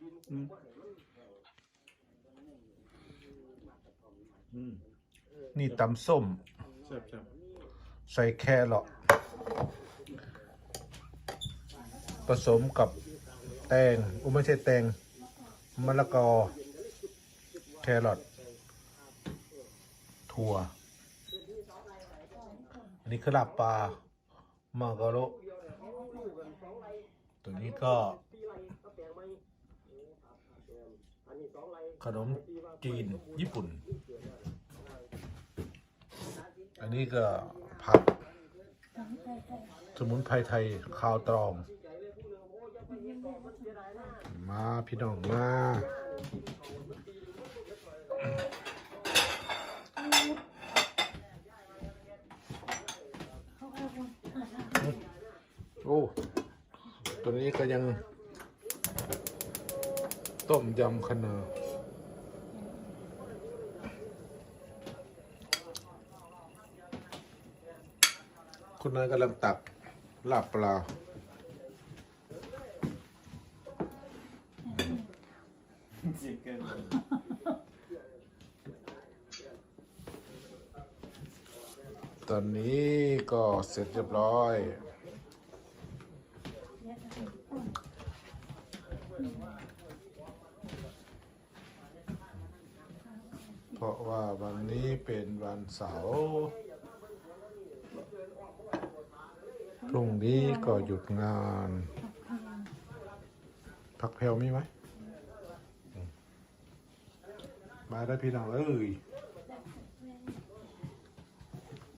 อืมอืมนี่ตำส้ม แซ่บแซ่บใส่แครอทผสมกับแตงอุ้ไม่ใช่แตงมะละกอ แครอทถั่ว อันนี้คือลาบปลามาการโรตัวนี้ก็ ขนมจีนญี่ปุ่น อันนี้ก็ผัก สมุนไพรไทยข้าวตรอง มาพี่น้องมาโอ้ ตัวนี้ก็ยัง ต้มยำคะนาคุณนายกำลังตักลาบปลาจิกเกินตอนนี้ก็เสร็จเรียบร้อย เพราะว่าวันนี้เป็นวันเสาร์พรุ่งนี้ก็หยุดงานพักเพลมีไหมมมาได้พี่น้องเอ้ย